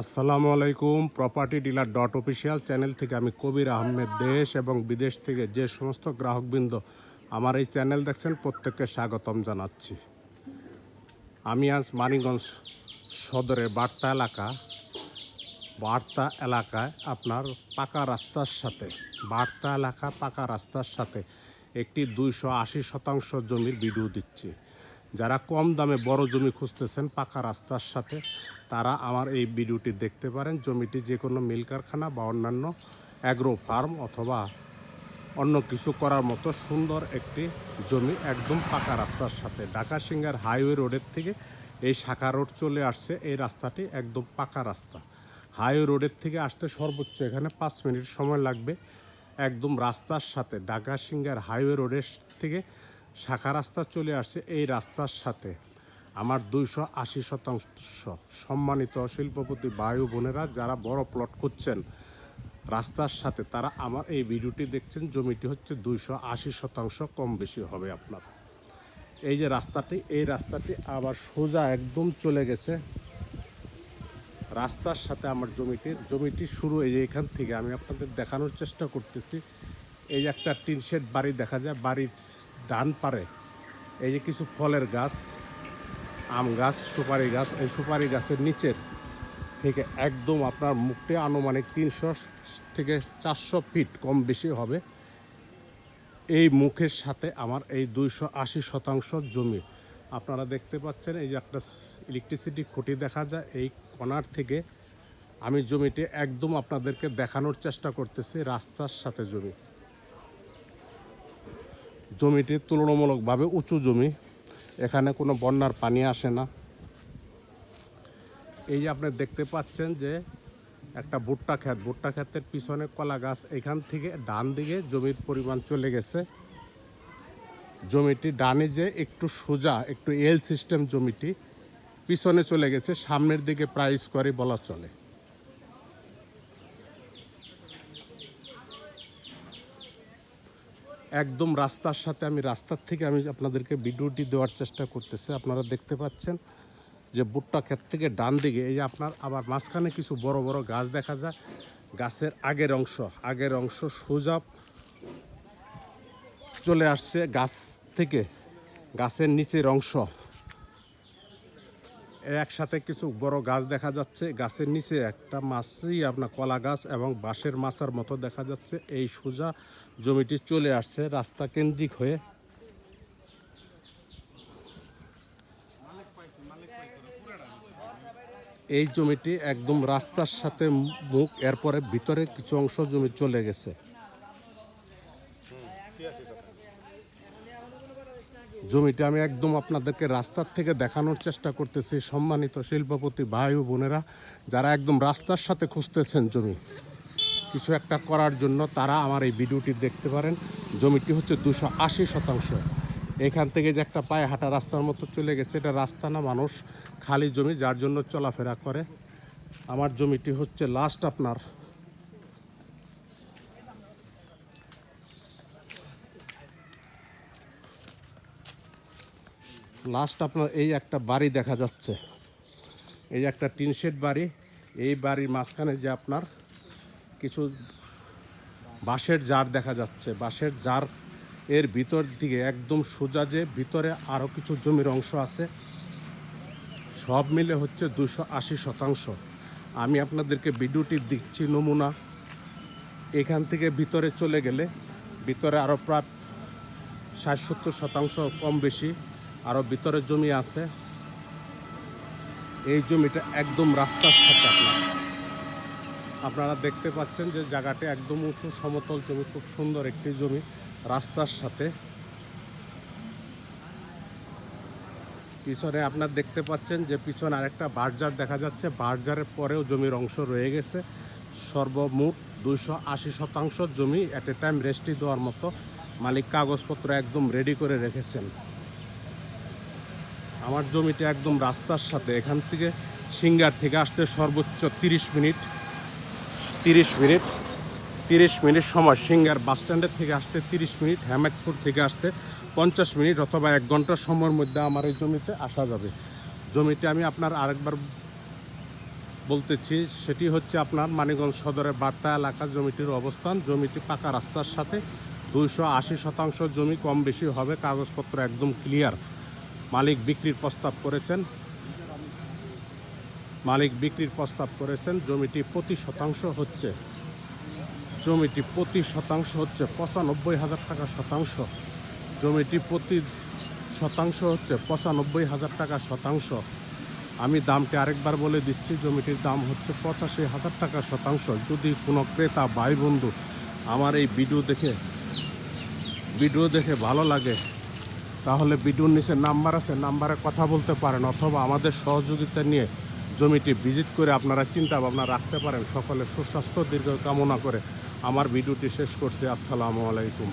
আসসালামু আলাইকুম property dealer dot official channel থেকে আমি কবির আহমেদ। দেশ এবং বিদেশ থেকে যে সমস্ত গ্রাহকবৃন্দ আমার এই চ্যানেল দেখছেন, প্রত্যেককে স্বাগতম জানাচ্ছি। আমি আজ মানিগঞ্জ সদরে বার্তা এলাকা, বার্তা এলাকায় আপনার পাকা রাস্তার সাথে, বার্তা এলাকা পাকা রাস্তার সাথে একটি দুইশো আশি শতাংশ জমির ভিডিও দিচ্ছি। যারা কম দামে বড় জমি খুঁজতেছেন পাকা রাস্তার সাথে, তারা আমার এই ভিডিওটি দেখতে পারেন। জমিটি যে কোনো মিল কারখানা বা অন্যান্য অ্যাগ্রো ফার্ম অথবা অন্য কিছু করার মতো সুন্দর একটি জমি একদম পাকা রাস্তার সাথে। ঢাকা সিঙ্গার হাইওয়ে রোডের থেকে এই শাখা রোড চলে আসছে। এই রাস্তাটি একদম পাকা রাস্তা। হাইওয়ে রোডের থেকে আসতে সর্বোচ্চ এখানে পাঁচ মিনিট সময় লাগবে। একদম রাস্তার সাথে ঢাকা সিঙ্গার হাইওয়ে রোডের থেকে শাখা রাস্তা চলে আসছে এই রাস্তার সাথে। আমার দুইশো আশি শতাংশ সম্মানিত শিল্পপতি বায়ু বোনেরা যারা বড় প্লট করছেন রাস্তার সাথে তারা আমার এই ভিডিওটি দেখছেন, জমিটি হচ্ছে দুইশো আশি শতাংশ কম বেশি হবে আপনার। এই যে রাস্তাটি, এই রাস্তাটি আবার সোজা একদম চলে গেছে। রাস্তার সাথে আমার জমিটির জমিটি শুরু এই যে এখান থেকে আমি আপনাদের দেখানোর চেষ্টা করতেছি। এই একটা টিন শেড বাড়ি দেখা যায়, বাড়ির ডান পারে। এই যে কিছু ফলের গাছ, আম গাছ, সুপারি গাছ, এই সুপারি গাছের নিচের থেকে একদম আপনার মুখটি আনুমানিক তিনশো থেকে চারশো ফিট কম বেশি হবে। এই মুখের সাথে আমার এই দুইশো আশি শতাংশ জমি। আপনারা দেখতে পাচ্ছেন এই যে একটা ইলেকট্রিসিটি খুঁটি দেখা যায়, এই কণার থেকে আমি জমিটি একদম আপনাদেরকে দেখানোর চেষ্টা করতেছি রাস্তার সাথে জমি। জমিটি তুলনামূলকভাবে উঁচু জমি। এখানে কোনো বন্যার পানি আসে না। এই যে আপনি দেখতে পাচ্ছেন যে একটা ভুট্টা ক্ষেত, ভুট্টা ক্ষেতের পিছনে কলা গাছ, এখান থেকে ডান দিকে জমির পরিমাণ চলে গেছে। জমিটি ডানে যে একটু সোজা, একটু এল সিস্টেম জমিটি, পিছনে চলে গেছে, সামনের দিকে প্রায় স্কোয়ারই বলা চলে। একদম রাস্তার সাথে আমি, রাস্তার থেকে আমি আপনাদেরকে ভিডিওটি দেওয়ার চেষ্টা করতেছি। আপনারা দেখতে পাচ্ছেন যে বুটটা ক্ষেত থেকে ডান দিকে, এই যে আপনার আবার মাঝখানে কিছু বড় বড় গাছ দেখা যায়। গাছের আগের অংশ আগের অংশ সোজা চলে আসছে গাছ থেকে, গাছের নিচের অংশ। একসাথে কিছু বড় গাছ দেখা যাচ্ছে। গাছের নিচে একটা মাছই আপনার কলা গাছ এবং বাঁশের মাছার মতো দেখা যাচ্ছে। এই সোজা জমিটি চলে আসছে রাস্তা কেন্দ্রিক হয়ে। এই জমিটি একদম রাস্তার সাথে মুখ, এরপরে ভিতরে কিছু অংশ জমি চলে গেছে। জমিটা আমি একদম আপনাদেরকে রাস্তার থেকে দেখানোর চেষ্টা করতেছি, সম্মানিত শিল্পপতি ভাই ও বোনেরা, যারা একদম রাস্তার সাথে খুঁজতেছেন জমি। কিছু একটা করার জন্য তারা আমার এই ভিডিওটি দেখতে পারেন। জমিটি হচ্ছে দুশো আশি শতাংশ। এখান থেকে যে একটা পায়ে হাঁটা রাস্তার মতো চলে গেছে, এটা রাস্তা না, মানুষ খালি জমি, যার জন্য চলাফেরা করে। আমার জমিটি হচ্ছে লাস্ট আপনার লাস্ট আপনার এই একটা বাড়ি দেখা যাচ্ছে। এই একটা টিন শেড বাড়ি। এই বাড়ির মাঝখানে যে আপনার কিছু বাঁশের জার দেখা যাচ্ছে। বাঁশের জার এর ভিতর দিকে একদম সোজা যে ভিতরে আরও কিছু জমির অংশ আছে, সব মিলে হচ্ছে দুশো আশি শতাংশ। আমি আপনাদেরকে ভিডিওটি দিচ্ছি নমুনা। এখান থেকে ভিতরে চলে গেলে ভিতরে আরও প্রায় ষাট সত্তর শতাংশ কম বেশি আরও ভিতরে জমি আছে। এই জমিটা একদম রাস্তার সাথে আপনার। আপনারা দেখতে পাচ্ছেন যে জায়গাটি একদম উঁচু, সমতল জমি, খুব সুন্দর একটি জমি রাস্তার সাথে। পিছনে আপনার দেখতে পাচ্ছেন যে পিছনে আরেকটা বার্জার দেখা যাচ্ছে। বার্জারের পরেও জমির অংশ রয়ে গেছে। সর্বমোট দুইশো আশি শতাংশ জমি অ্যাট এ টাইম রেস্টি দেওয়ার মতো মালিক কাগজপত্র একদম রেডি করে রেখেছেন। আমার জমিটা একদম রাস্তার সাথে এখান থেকে সিঙ্গার থেকে আসতে সর্বোচ্চ তিরিশ মিনিট তিরিশ মিনিট তিরিশ মিনিট সময়। সিঙ্গার বাস স্ট্যান্ডের থেকে আসতে তিরিশ মিনিট হেমায়তপুর থেকে আসতে পঞ্চাশ মিনিট অথবা এক ঘণ্টার সময়ের মধ্যে আমার এই জমিতে আসা যাবে। জমিতে আমি আপনার আরেকবার বলতেছি, সেটি হচ্ছে আপনার মানিকগঞ্জ সদরের বার্তা এলাকা জমিটির অবস্থান। জমিটি পাকা রাস্তার সাথে দুইশো আশি শতাংশ জমি কম বেশি হবে, কাগজপত্র একদম ক্লিয়ার মালিক বিক্রির প্রস্তাব করেছেন। মালিক বিক্রির প্রস্তাব করেছেন, জমিটি প্রতি শতাংশ হচ্ছে। জমিটি প্রতি শতাংশ হচ্ছে পঁচানব্বই হাজার টাকা শতাংশ। জমিটি প্রতি শতাংশ হচ্ছে পঁচানব্বই হাজার টাকা শতাংশ। আমি দামটি আরেকবার বলে দিচ্ছি, জমিটির দাম হচ্ছে পঁচাশি হাজার টাকা শতাংশ। যদি কোনো ক্রেতা ভাই বন্ধু আমার এই ভিডিও দেখে ভিডিও দেখে ভালো লাগে তাহলে বিডুর নিচে নাম্বার আছে, নাম্বারে কথা বলতে পারেন অথবা আমাদের সহযোগিতা নিয়ে জমিটি ভিজিট করে আপনারা চিন্তা ভাবনা রাখতে পারেন। সকলে সুস্বাস্থ্য, দীর্ঘ কামনা করে আমার ভিডিওটি শেষ করছি। আসসালামু আলাইকুম।